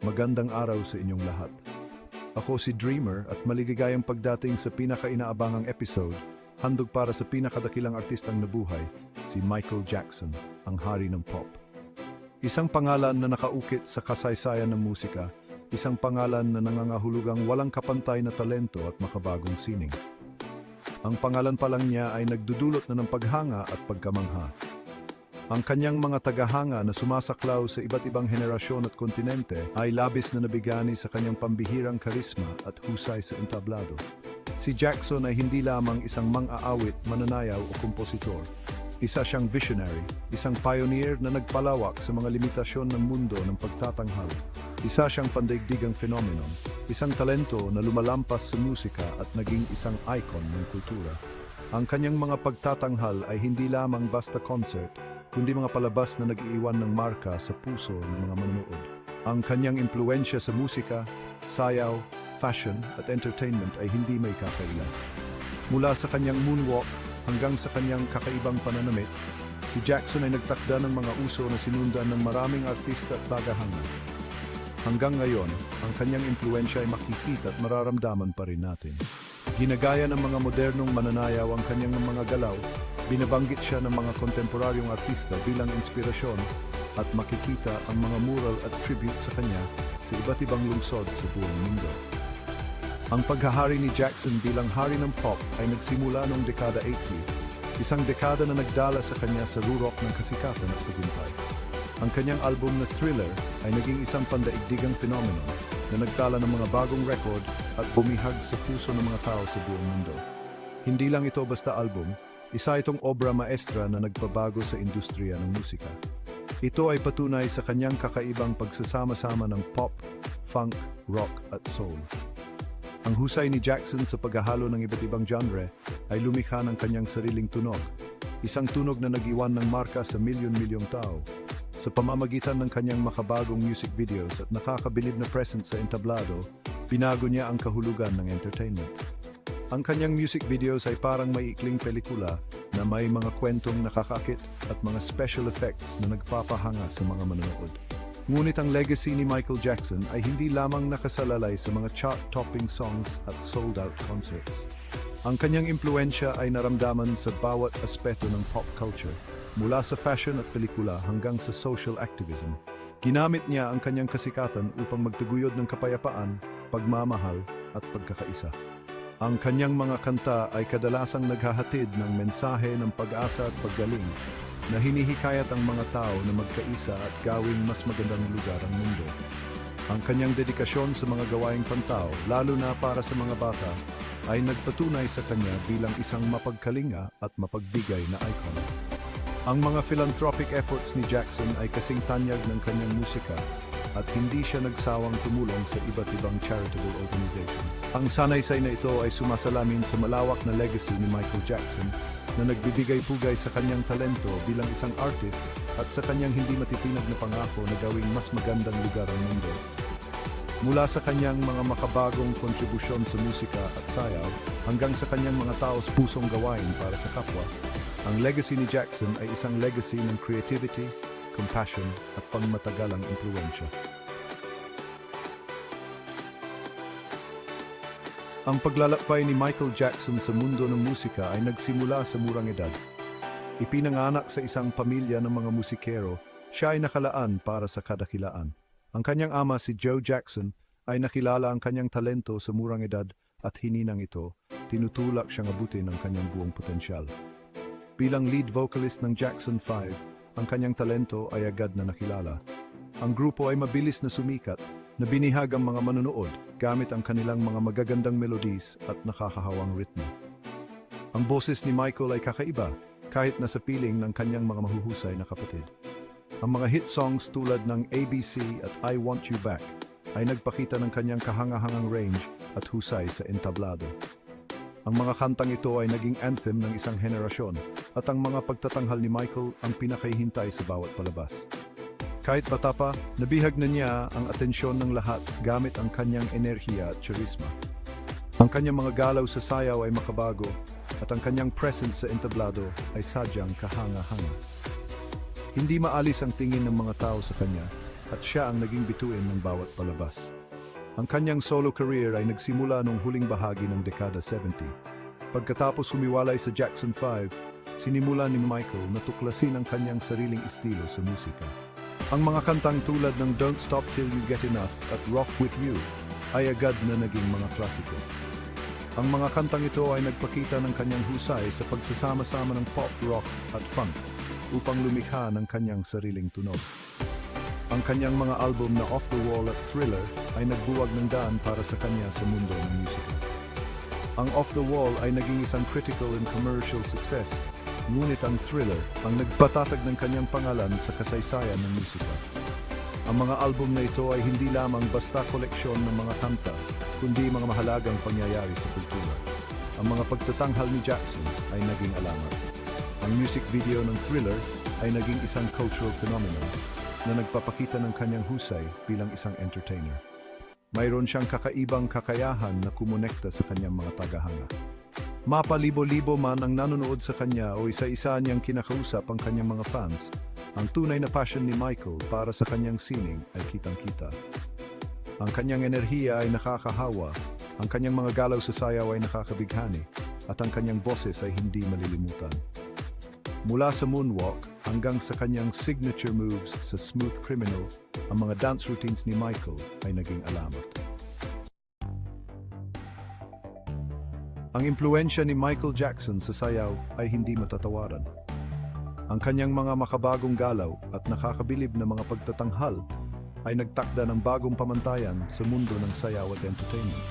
Magandang araw sa inyong lahat. Ako si Dreamer at maligayang pagdating sa pinaka-inaabangang episode, handog para sa pinakadakilang artistang nabuhay, si Michael Jackson, ang hari ng pop. Isang pangalan na nakaukit sa kasaysayan ng musika, isang pangalan na nangangahulugang walang kapantay na talento at makabagong sining. Ang pangalan pa lang niya ay nagdudulot na ng paghanga at pagkamangha. Ang kanyang mga tagahanga na sumasaklaw sa iba't ibang henerasyon at kontinente ay labis na nabigani sa kanyang pambihirang karisma at husay sa entablado. Si Jackson ay hindi lamang isang mang-aawit, mananayaw o kompositor. Isa siyang visionary, isang pioneer na nagpalawak sa mga limitasyon ng mundo ng pagtatanghal. Isa siyang pandaigdigang phenomenon, isang talento na lumalampas sa musika at naging isang icon ng kultura. Ang kanyang mga pagtatanghal ay hindi lamang basta concert, kundi mga palabas na nag-iiwan ng marka sa puso ng mga manonood. Ang kanyang impluensya sa musika, sayaw, fashion at entertainment ay hindi may kakailan. Mula sa kanyang moonwalk hanggang sa kanyang kakaibang pananamit, si Jackson ay nagtakda ng mga uso na sinundan ng maraming artista at tagahanga. Hanggang ngayon, ang kanyang impluensya ay makikita at mararamdaman pa rin natin. Ginagaya ng mga modernong mananayaw ang kanyang mga galaw, binabanggit siya ng mga kontemporaryong artista bilang inspirasyon at makikita ang mga mural at tribute sa kanya sa iba't ibang lungsod sa buong mundo. Ang paghahari ni Jackson bilang hari ng pop ay nagsimula noong dekada 80, isang dekada na nagdala sa kanya sa rurok ng kasikatan at tagumpay. Ang kanyang album na Thriller ay naging isang pandaigdigang fenomeno na nagtala ng mga bagong record at bumihag sa puso ng mga tao sa buong mundo. Hindi lang ito basta album, isa itong obra maestra na nagpabago sa industriya ng musika. Ito ay patunay sa kanyang kakaibang pagsasama-sama ng pop, funk, rock at soul. Ang husay ni Jackson sa paghahalo ng iba't ibang genre ay lumikha ng kanyang sariling tunog, isang tunog na nag-iwan ng marka sa milyon-milyong tao. Sa pamamagitan ng kanyang makabagong music videos at nakakabilib na presence sa entablado, binago niya ang kahulugan ng entertainment. Ang kanyang music videos ay parang may ikling pelikula na may mga kwentong nakakakit at mga special effects na nagpapahanga sa mga manonood. Ngunit ang legacy ni Michael Jackson ay hindi lamang nakasalalay sa mga chart-topping songs at sold-out concerts. Ang kanyang impluensya ay naramdaman sa bawat aspeto ng pop culture, mula sa fashion at pelikula hanggang sa social activism. Ginamit niya ang kanyang kasikatan upang magtaguyod ng kapayapaan, pagmamahal at pagkakaisa. Ang kanyang mga kanta ay kadalasang naghahatid ng mensahe ng pag-asa at paggaling na hinihikayat ang mga tao na magkaisa at gawing mas magandang lugar ang mundo. Ang kanyang dedikasyon sa mga gawaing pantao, lalo na para sa mga bata, ay nagpatunay sa kanya bilang isang mapagkalinga at mapagbigay na icon. Ang mga philanthropic efforts ni Jackson ay kasing tanyag ng kanyang musika at hindi siya nagsawang tumulong sa iba't ibang charitable organizations. Ang sanaysay na ito ay sumasalamin sa malawak na legacy ni Michael Jackson na nagbibigay pugay sa kanyang talento bilang isang artist at sa kanyang hindi matitinag na pangako na gawing mas magandang lugar ang mundo. Mula sa kanyang mga makabagong kontribusyon sa musika at sayaw hanggang sa kanyang mga taos pusong gawain para sa kapwa, ang legacy ni Jackson ay isang legacy ng creativity, compassion at pangmatagalang impluensya. Ang paglalakbay ni Michael Jackson sa mundo ng musika ay nagsimula sa murang edad. Ipinanganak sa isang pamilya ng mga musikero, siya ay nakalaan para sa kadakilaan. Ang kanyang ama si Joe Jackson ay nakilala ang kanyang talento sa murang edad at hininang ito, tinutulak siyang abutin ang kanyang buong potensyal. Bilang lead vocalist ng Jackson 5, ang kanyang talento ay agad na nakilala. Ang grupo ay mabilis na sumikat, na binihag ang mga manonood gamit ang kanilang mga magagandang melodies at nakakahawang ritmo. Ang boses ni Michael ay kakaiba kahit nasa piling ng kanyang mga mahuhusay na kapatid. Ang mga hit songs tulad ng ABC at I Want You Back ay nagpakita ng kanyang kahangahangang range at husay sa entablado. Ang mga kantang ito ay naging anthem ng isang henerasyon at ang mga pagtatanghal ni Michael ang pinakahihintay sa bawat palabas. Kahit bata pa, nabihag na niya ang atensyon ng lahat gamit ang kanyang enerhiya at charisma. Ang kanyang mga galaw sa sayaw ay makabago at ang kanyang presence sa entablado ay sadyang kahanga-hanga. Hindi maalis ang tingin ng mga tao sa kanya at siya ang naging bituin ng bawat palabas. Ang kanyang solo career ay nagsimula noong huling bahagi ng dekada 70. Pagkatapos humiwalay sa Jackson 5, sinimula ni Michael na tuklasin ang kanyang sariling estilo sa musika. Ang mga kantang tulad ng Don't Stop Till You Get Enough at Rock With You ay agad na naging mga klasiko. Ang mga kantang ito ay nagpakita ng kanyang husay sa pagsasama-sama ng pop, rock at funk upang lumikha ng kanyang sariling tunog. Ang kanyang mga album na Off the Wall at Thriller ay nagbuwag ng daan para sa kanya sa mundo ng musika. Ang Off the Wall ay naging isang critical and commercial success, ngunit ang Thriller ang nagpatatag ng kanyang pangalan sa kasaysayan ng musika. Ang mga album na ito ay hindi lamang basta koleksyon ng mga kanta, kundi mga mahalagang pangyayari sa kultura. Ang mga pagtatanghal ni Jackson ay naging alamat. Ang music video ng Thriller ay naging isang cultural phenomenon na nagpapakita ng kanyang husay bilang isang entertainer. Mayroon siyang kakaibang kakayahan na kumonekta sa kanyang mga tagahanga. Mapalibo-libo man ang nanonood sa kanya o isa-isa niyang kinakausap ang kanyang mga fans, ang tunay na passion ni Michael para sa kanyang sining ay kitang-kita. Ang kanyang enerhiya ay nakakahawa, ang kanyang mga galaw sa sayaw ay nakakabighani, at ang kanyang boses ay hindi malilimutan. Mula sa moonwalk hanggang sa kanyang signature moves sa Smooth Criminal, ang mga dance routines ni Michael ay naging alamat. Ang impluensya ni Michael Jackson sa sayaw ay hindi matatawaran. Ang kanyang mga makabagong galaw at nakakabilib na mga pagtatanghal ay nagtakda ng bagong pamantayan sa mundo ng sayaw at entertainment.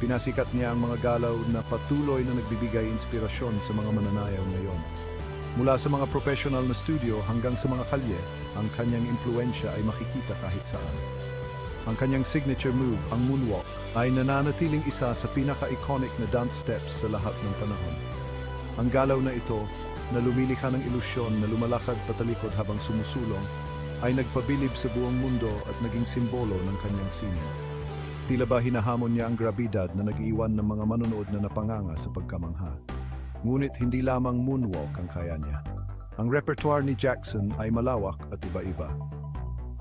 Pinasikat niya ang mga galaw na patuloy na nagbibigay inspirasyon sa mga mananayaw ngayon. Mula sa mga professional na studio hanggang sa mga kalye, ang kanyang impluensya ay makikita kahit saan. Ang kanyang signature move, ang moonwalk, ay nananatiling isa sa pinaka-iconic na dance steps sa lahat ng panahon. Ang galaw na ito, na lumilikha ng ilusyon na lumalakad patalikod habang sumusulong, ay nagpabilib sa buong mundo at naging simbolo ng kanyang sining. Tila ba hinahamon niya ang grabidad na nag-iwan ng mga manonood na napanganga sa pagkamangha. Ngunit hindi lamang moonwalk ang kaya niya. Ang repertoire ni Jackson ay malawak at iba-iba.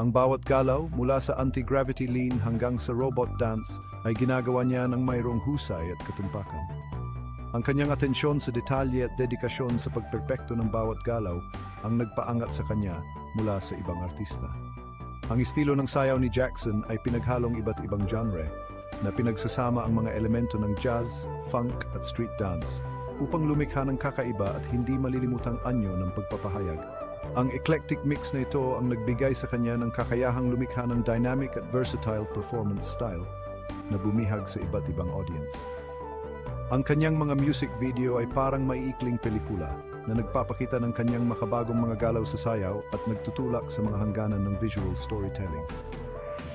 Ang bawat galaw mula sa anti-gravity lean hanggang sa robot dance ay ginagawa niya ng mayroong husay at katumpakan. Ang kanyang atensyon sa detalye at dedikasyon sa pagperpekto ng bawat galaw ang nagpaangat sa kanya mula sa ibang artista. Ang estilo ng sayaw ni Jackson ay pinaghalong iba't ibang genre na pinagsasama ang mga elemento ng jazz, funk at street dance upang lumikha ng kakaiba at hindi malilimutang anyo ng pagpapahayag. Ang eclectic mix na ito ang nagbigay sa kanya ng kakayahang lumikha ng dynamic at versatile performance style na bumihag sa iba't ibang audience. Ang kanyang mga music video ay parang maiikling pelikula na nagpapakita ng kanyang makabagong mga galaw sa sayaw at nagtutulak sa mga hangganan ng visual storytelling.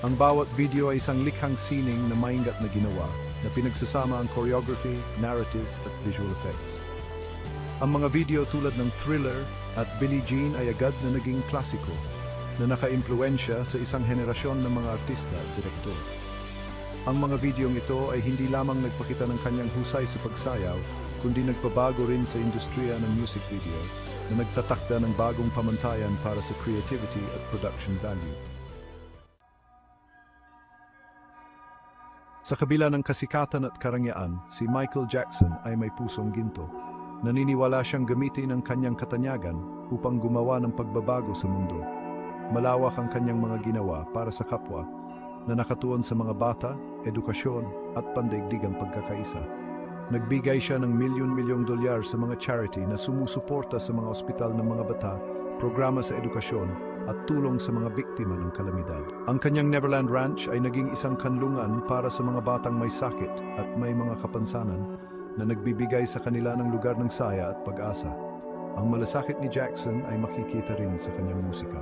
Ang bawat video ay isang likhang sining na maingat na ginawa na pinagsasama ang choreography, narrative at visual effects. Ang mga video tulad ng Thriller at Billie Jean ay agad na naging klasiko na nakaimpluensya sa isang henerasyon ng mga artista at direktor. Ang mga videong ito ay hindi lamang nagpakita ng kanyang husay sa pagsayaw, kundi nagpabago rin sa industriya ng music video na nagtatakda ng bagong pamantayan para sa creativity at production value. Sa kabila ng kasikatan at karangyaan, si Michael Jackson ay may pusong ginto. Naniniwala siyang gamitin ang kanyang katanyagan upang gumawa ng pagbabago sa mundo. Malawak ang kanyang mga ginawa para sa kapwa na nakatuon sa mga bata, edukasyon at pandaigdigang pagkakaisa. Nagbigay siya ng milyon-milyong dolyar sa mga charity na sumusuporta sa mga ospital ng mga bata, programa sa edukasyon at tulong sa mga biktima ng kalamidad. Ang kanyang Neverland Ranch ay naging isang kanlungan para sa mga batang may sakit at may mga kapansanan na nagbibigay sa kanila ng lugar ng saya at pag-asa. Ang malasakit ni Jackson ay makikita rin sa kanyang musika.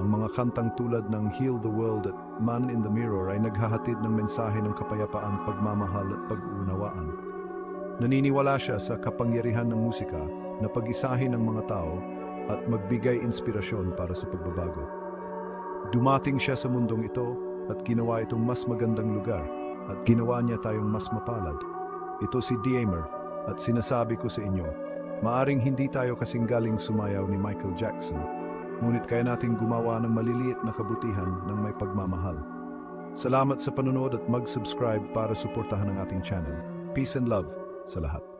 Ang mga kantang tulad ng Heal the World at Man in the Mirror ay naghahatid ng mensahe ng kapayapaan, pagmamahal at pag-uunawaan. Naniniwala siya sa kapangyarihan ng musika na pag-isahin ng mga tao at magbigay inspirasyon para sa pagbabago. Dumating siya sa mundong ito at ginawa itong mas magandang lugar at ginawa niya tayong mas mapalad. Ito si Diemer at sinasabi ko sa inyo, maaring hindi tayo kasing galing sumayaw ni Michael Jackson, ngunit kaya nating gumawa ng maliliit na kabutihan ng may pagmamahal. Salamat sa panonood at mag-subscribe para suportahan ang ating channel. Peace and love sa lahat.